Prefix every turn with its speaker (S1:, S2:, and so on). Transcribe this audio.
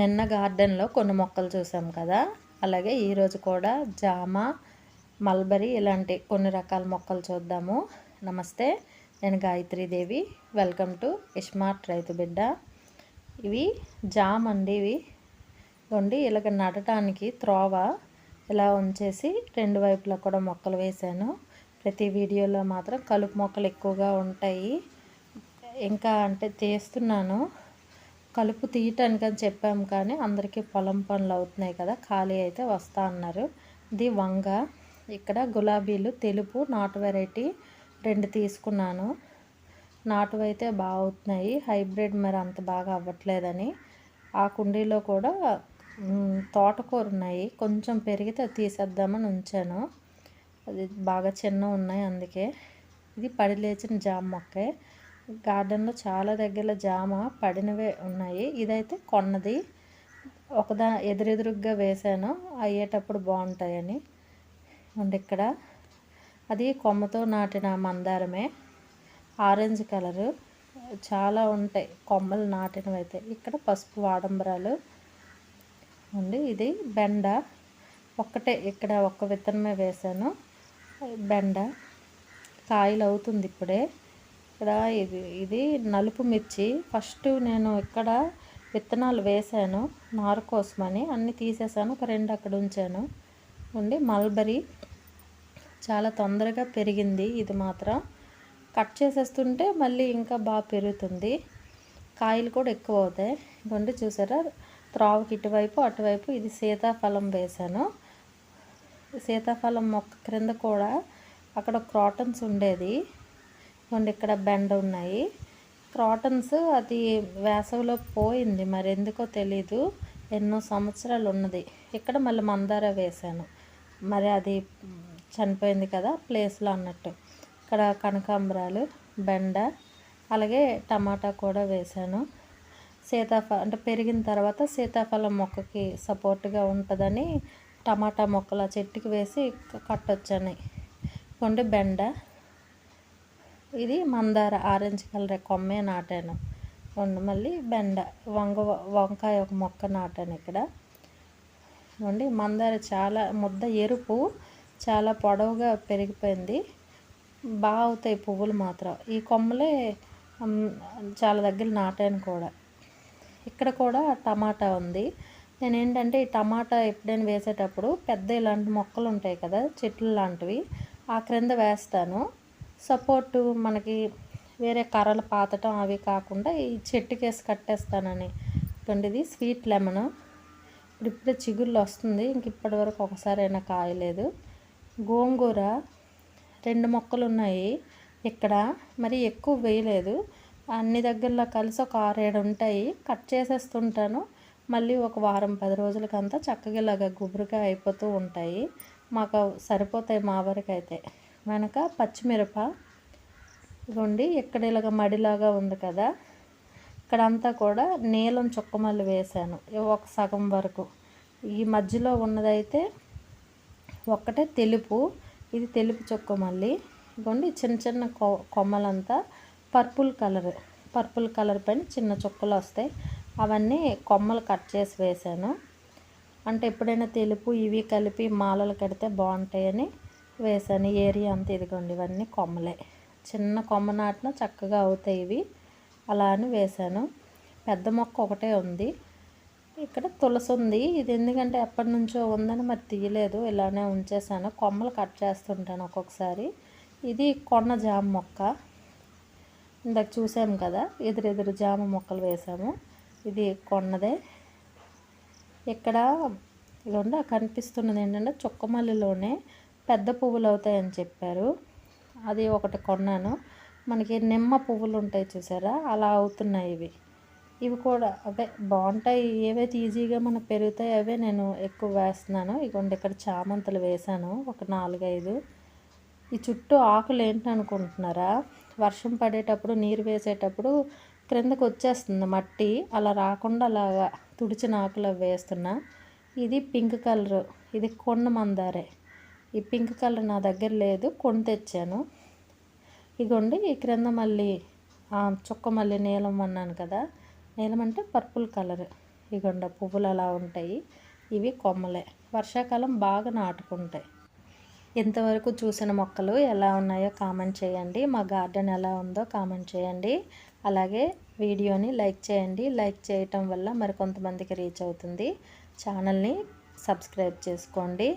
S1: నిన్న గార్డెన్లో కొన్ని మొక్కలు చూసాం కదా. అలాగే ఈరోజు కూడా జామ మల్బరీ ఇలాంటి కొన్ని రకాల మొక్కలు చూద్దాము. నమస్తే నేను గాయత్రీదేవి. వెల్కమ్ టు ఇస్మార్ట్ రైతు బిడ్డ. ఇవి జామ అండి ఇవి. ఉండి ఇలాగ నడటానికి త్రోవ ఇలా ఉంచేసి రెండు వైపులా కూడా మొక్కలు వేశాను. ప్రతి వీడియోలో మాత్రం కలుపు మొక్కలు ఎక్కువగా ఉంటాయి. ఇంకా అంటే తీస్తున్నాను కలుపు తీయటానికి అని చెప్పాము కానీ అందరికీ పొలం పనులు అవుతున్నాయి కదా ఖాళీ అయితే వస్తా అన్నారు. ఇది వంగ ఇక్కడ గులాబీలు తెలుపు నాటు వెరైటీ రెండు తీసుకున్నాను. నాటువైతే అయితే బాగా అవుతున్నాయి. హైబ్రిడ్ మరి అంత బాగా అవ్వట్లేదని. ఆ కుండీలో కూడా తోటకూర ఉన్నాయి. కొంచెం పెరిగితే తీసేద్దామని ఉంచాను. అది బాగా చిన్న ఉన్నాయి అందుకే. ఇది పడి లేచిన జామ మొక్కే. గార్డెన్లో చాలా దగ్గర జామ పడినవే ఉన్నాయి. ఇదైతే కొన్నది. ఒకదా ఎదురెదురుగ్గా వేసాను అయ్యేటప్పుడు బాగుంటాయని. అండ్ ఇక్కడ అది కొమ్మతో నాటిన మందారమే. Orange colour. చాలా ఉంటాయి కొమ్మలు నాటినవి అయితే ఇక్కడ పసుపు వాడంబరాలు. అండి ఇది బెండ. ఒక్కటే ఇక్కడ ఒక్క విత్తనమే వేసాను బెండ. కాయలు అవుతుంది ఇప్పుడే. ఇక్కడ ఇది ఇది నలుపు మిర్చి. ఫస్ట్ నేను ఇక్కడ విత్తనాలు వేసాను నారు కోసమని. అన్నీ తీసేసాను ఒక రెండు అక్కడ ఉంచాను. ఉండి మల్బరీ చాలా తొందరగా పెరిగింది ఇది మాత్రం. కట్ చేసేస్తుంటే మళ్ళీ ఇంకా బాగా పెరుగుతుంది. కాయలు కూడా ఎక్కువ అవుతాయి. ఇదిగోండి చూసారా? త్రావుకి ఇటువైపు అటువైపు ఇది సీతాఫలం వేశాను. సీతాఫలం మొక్క క్రింద కూడా అక్కడ క్రాటన్స్ ఉండేది. ఇదిగోండి ఇక్కడ బెండ ఉన్నాయి. క్రాటన్స్ అది వేసవిలో పోయింది మరి ఎందుకో తెలీదు. ఎన్నో సంవత్సరాలు ఉన్నది. ఇక్కడ మళ్ళీ మందార వేశాను. మరి అది చనిపోయింది కదా ప్లేస్లో అన్నట్టు. ఇక్కడ కనకాంబరాలు బెండ అలాగే టమాటా కూడా వేశాను. సీతాఫలం అంటే పెరిగిన తర్వాత సీతాఫలం మొక్కకి సపోర్ట్గా ఉంటుందని టమాటా మొక్కల చెట్టుకి వేసి కట్టొచ్చాను. కొండి బెండ. ఇది మందార ఆరెంజ్ కలర్ కొమ్మే నాటాను. రెండు మళ్ళీ బెండ వంగ వంకాయ ఒక మొక్క నాటాను ఇక్కడ. ఇవ్వండి మందార చాలా ముద్ద ఎరుపు చాలా పొడవుగా పెరిగిపోయింది. బాగా అవుతాయి పువ్వులు మాత్రం. ఈ కొమ్మలే చాలా దగ్గర నాటాను కూడా. ఇక్కడ కూడా టమాటా ఉంది. నేను ఏంటంటే ఈ టమాటా ఎప్పుడైనా వేసేటప్పుడు పెద్ద ఇలాంటి మొక్కలు ఉంటాయి కదా చెట్లు లాంటివి ఆ క్రింద వేస్తాను. సపోర్టు మనకి వేరే కర్రలు పాతటం అవి కాకుండా ఈ చెట్టుకేసి కట్టేస్తానని. ఇది స్వీట్ లెమన్. ఇప్పుడు ఇప్పుడే చిగుళ్ళు వస్తుంది. ఇంక ఇప్పటి వరకు ఒకసారి అయినా కాయలేదు. గోంగూర రెండు మొక్కలు ఉన్నాయి. ఇక్కడ మరి ఎక్కువ వేయలేదు. అన్ని దగ్గరలో కలిసి ఒక ఆరేడు ఉంటాయి. కట్ చేసేస్తుంటాను. మళ్ళీ ఒక వారం పది రోజులకంతా చక్కగా ఇలాగ గుబురుగా అయిపోతూ ఉంటాయి. మాకు సరిపోతాయి మా వరకు అయితే వెనక పచ్చిమిరప. ఇదిగోండి ఇక్కడ ఇలాగ మడిలాగా ఉంది కదా. ఇక్కడంతా కూడా నీలం చుక్కమల్లి వేశాను ఒక సగం వరకు. ఈ మధ్యలో ఉన్నదైతే ఒక్కటే తెలుపు ఇది తెలుపు చుక్కమల్లి. ఇదిగోండి చిన్న చిన్న కొ కొమ్మలంతా పర్పుల్ కలర్ పర్పుల్ కలర్ పైన చిన్న చుక్కలు వస్తాయి. అవన్నీ కొమ్మలు కట్ చేసి వేశాను. అంటే ఎప్పుడైనా తెలుపు ఇవి కలిపి మాలలు కడితే బాగుంటాయని వేసాను ఏరియా అంతా ఇదిగోండి ఇవన్నీ కొమ్మలే. చిన్న కొమ్మ నాటిన చక్కగా అవుతాయి ఇవి. అలా అని వేసాను. పెద్ద మొక్క ఒకటే ఉంది. ఇక్కడ తులసి ఉంది. ఇది ఎందుకంటే ఎప్పటి నుంచో ఉందని మరి తీయలేదు. ఇలానే ఉంచేసాను. కొమ్మలు కట్ చేస్తుంటాను ఒక్కొక్కసారి. ఇది కొన్న జామ మొక్క. ఇందాక చూసాము కదా ఎదురెదురు జామ మొక్కలు వేసాము. ఇది కొన్నదే. ఇక్కడ ఇదిగోండి కనిపిస్తున్నది ఏంటంటే చుక్కమల్లిలోనే పెద్ద పువ్వులు అవుతాయని చెప్పారు. అది ఒకటి కొన్నాను. మనకి నిమ్మ పువ్వులు ఉంటాయి చూసారా? అలా అవుతున్నాయి ఇవి. ఇవి కూడా అవే బాగుంటాయి. ఏవైతే ఈజీగా మనకు పెరుగుతాయి అవే నేను ఎక్కువ వేస్తున్నాను. ఇగోండి ఇక్కడ చామంతులు వేసాను ఒక నాలుగైదు. ఈ చుట్టూ ఆకులు ఏంటనుకుంటున్నారా? వర్షం పడేటప్పుడు నీరు వేసేటప్పుడు క్రిందకు వచ్చేస్తుంది మట్టి. అలా రాకుండా అలాగా తుడిచిన ఆకులు వేస్తున్నా. ఇది పింక్ కలర్. ఇది కొండ మందారే. ఈ పింక్ కలర్ నా దగ్గర లేదు కొని తెచ్చాను. ఇగోండి ఈ క్రింద మళ్ళీ చుక్క మళ్ళీ నీలం అన్నాను కదా నీలం అంటే పర్పుల్ కలర్. ఇగొండ పువ్వులు అలా ఉంటాయి. ఇవి కొమ్మలే. వర్షాకాలం బాగా నాటుకుంటాయి. ఇంతవరకు చూసిన మొక్కలు ఎలా ఉన్నాయో కామెంట్ చేయండి. మా గార్డెన్ ఎలా ఉందో కామెంట్ చేయండి. అలాగే వీడియోని లైక్ చేయండి. లైక్ చేయటం వల్ల మరి కొంతమందికి రీచ్ అవుతుంది. ఛానల్ని సబ్స్క్రైబ్ చేసుకోండి.